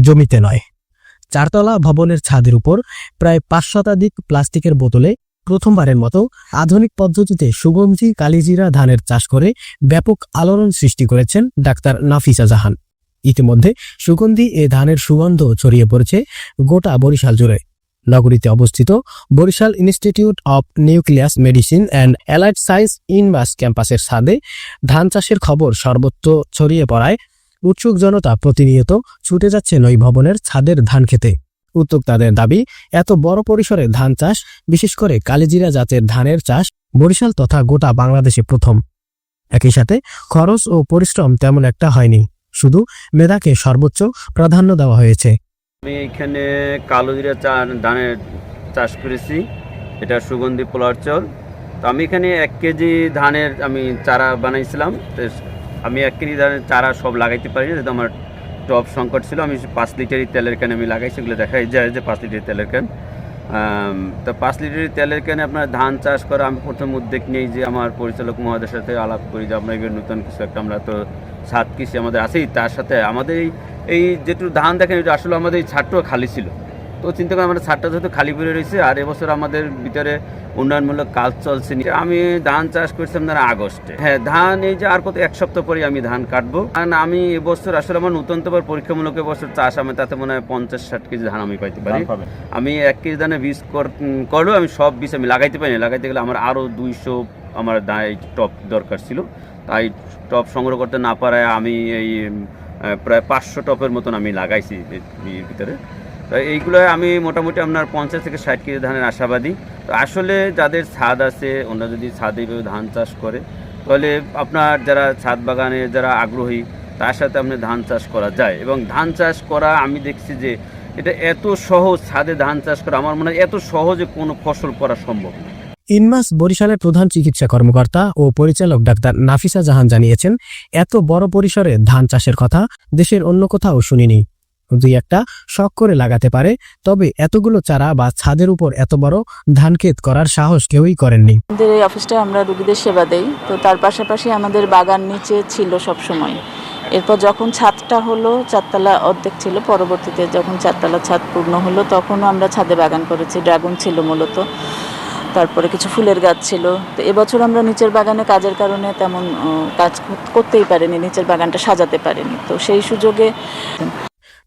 জমিতে নয়। চারতলা ভবনের ছাদের উপর প্রায় পাঁচ শতাধিক প্লাস্টিকের বোতলে প্রথমবারের মতো আধুনিক পদ্ধতিতে সুগন্ধি, কালিজিরা ধানের চাষ করে ব্যাপক আলোড়ন সৃষ্টি করেছেন ডাক্তার নাফিসা জাহান। ইতিমধ্যে সুগন্ধি এ ধানের সুগন্ধ ছড়িয়ে পড়েছে গোটা বরিশাল জুড়ে। নগরীতে অবস্থিত Barishal institute of nucleus medicine and allied science inverse ক্যাম্পাসের ছাদে ধান চাষের খবর সর্বত্র ছড়িয়ে পড়ায় উৎসুক জনতা প্রতিনিয়ত ছুটে যাচ্ছে নই ভবনের ছাদের ধান খেতে। উদ্যোক্তাদের দাবি, এত বড় পরিসরে ধান চাষ, বিশেষ করে কালিজিরা জাতের ধানের চাষ, বরিশাল তথা গোটা বাংলাদেশে প্রথম। একই সাথে খরচ ও পরিশ্রম তেমন একটা হয়নি, শুধু মেধাকে সর্বোচ্চ প্রাধান্য দেওয়া হয়েছে। আমি এখানে কালোজিরা ধানের চাষ করেছি, এটা সুগন্ধি পোলার চল। তো আমি এখানে এক কেজি ধানের আমি চারা বানাইছিলাম আমি এক কেজি ধানের চারা সব লাগাইতে পারি, যেহেতু আমার টপ সংকট ছিল, আমি পাঁচ লিটারই তেলের ক্যান আমি লাগাই, সেগুলো দেখাই যায় যে পাঁচ লিটার তেলের ক্যান তো পাঁচ লিটার তেলের ক্যানে আপনার ধান চাষ করা, আমি প্রথম উদ্যোগ নিই যে আমার পরিচালক মহোদয়ের সাথে আলাপ করি যে, আমরা এবার নতুন কিছু একটা, আমরা তো ছাদ কৃষি আমাদের আছেই। তার সাথে আমাদের এই এই যেটু ধান দেখেন, এটা আসলে আমাদের এই ছাদটাও খালি ছিল। তো চিন্তা করে আমাদের ছাদটা যেহেতু খালি পড়ে রয়েছে আর এবছর আমাদের ভিতরে উন্নয়নমূলক কাজ চলছে আমি ধান চাষ করছিলাম ধর আগস্টে। হ্যাঁ ধান এই যে আর কত এক সপ্তাহ পরে আমি ধান কাটবো। কারণ আমি এবছর আসলে আমার নতুন তো পরীক্ষামূলক এবছর চাষ আমি তাতে মনে হয় পঞ্চাশ ষাট কেজি ধান আমি পাইতে পারি। আমি এক কেজি ধানে বীজ করলেও আমি সব বীজ আমি লাগাইতে পারি না। লাগাইতে গেলে আমার আরও দুইশো আমার টপ দরকার ছিল। তাই টপ সংগ্রহ করতে না পারায় আমি এই প্রায় পাঁচশো টপের মতন আমি লাগাইছি ভিতরে। তো এইগুলো আমি মোটামুটি আপনার পঞ্চাশ থেকে ষাট কেজি ধানের আশাবাদী। তো আসলে যাদের ছাদ আছে, ওনারা যদি ছাদ এইভাবে ধান চাষ করে, তাহলে আপনার যারা ছাদ বাগানে যারা আগ্রহী, তার সাথে আপনি ধান চাষ করা যায়। এবং ধান চাষ করা আমি দেখছি যে এটা এত সহজ ছাদে ধান চাষ করা, আমার মনে হয় এত সহজে কোনো ফসল করা সম্ভব না। ইনমাস বরিশালের প্রধান চিকিৎসা কর্মকর্তা ও পরিচালক ডাক্তার নাফিসা জাহান জানিয়েছেন, এত বড় পরিসরে ধান চাষের কথা দেশের অন্য কোথাও শুনিনি। দুই একটা শখ করে লাগাতে পারে। তবে এতগুলো চারা বা ছাদের উপর এত বড় ধান ক্ষেত করার সাহস কেউই করেননি। আমাদের এই অফিসটায় আমরা রুগীদের সেবা দেই। তো তার পাশাপাশি আমাদের বাগান নিচে ছিল সব সময় এরপর যখন ছাদটা হলো, চারতলা অর্ধেক ছিল, পরবর্তীতে যখন চারতলা ছাদ পূর্ণ হলো, তখনও আমরা ছাদে বাগান করেছি। ড্রাগন ছিল মূলত। তারপরে কিছু ফুলের গাছ ছিল। তো এবছর আমরা নিচের বাগানে কাজের কারণে তেমন কাজ করতেই পারিনি, নিচের বাগানটা সাজাতে পারিনি। তো সেই সুযোগে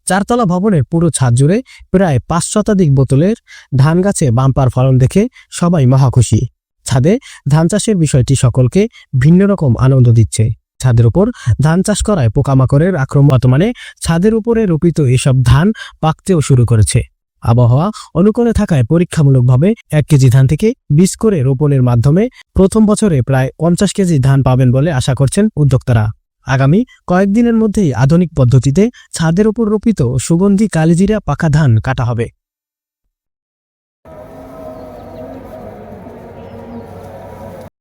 চারতলা ভবনের পুরো ছাদ জুড়ে প্রায় পাঁচ শতাধিক বোতলের ধান গাছে বাম্পার ফলন দেখে সবাই মহাখুশি ছাদে ধান চাষের বিষয়টি সকলকে ভিন্ন রকম আনন্দ দিচ্ছে। ছাদের উপর ধান চাষ করায় পোকামাকড়ের আক্রমণ বর্তমানে ছাদের উপরে রোপিত এসব ধান পাকতেও শুরু করেছে। আবহাওয়া অনুকূলে থাকায় পরীক্ষামূলকভাবে এক কেজি ধান থেকে বীজ করে রোপণের মাধ্যমে প্রথম বছরে প্রায় পঞ্চাশ কেজি ধান পাবেন বলে আশা করছেন উদ্যোক্তারা। আগামী কয়েকদিনের মধ্যেই আধুনিক পদ্ধতিতে ছাদের ওপর রোপিত সুগন্ধি কালিজিরা পাকা ধান কাটা হবে।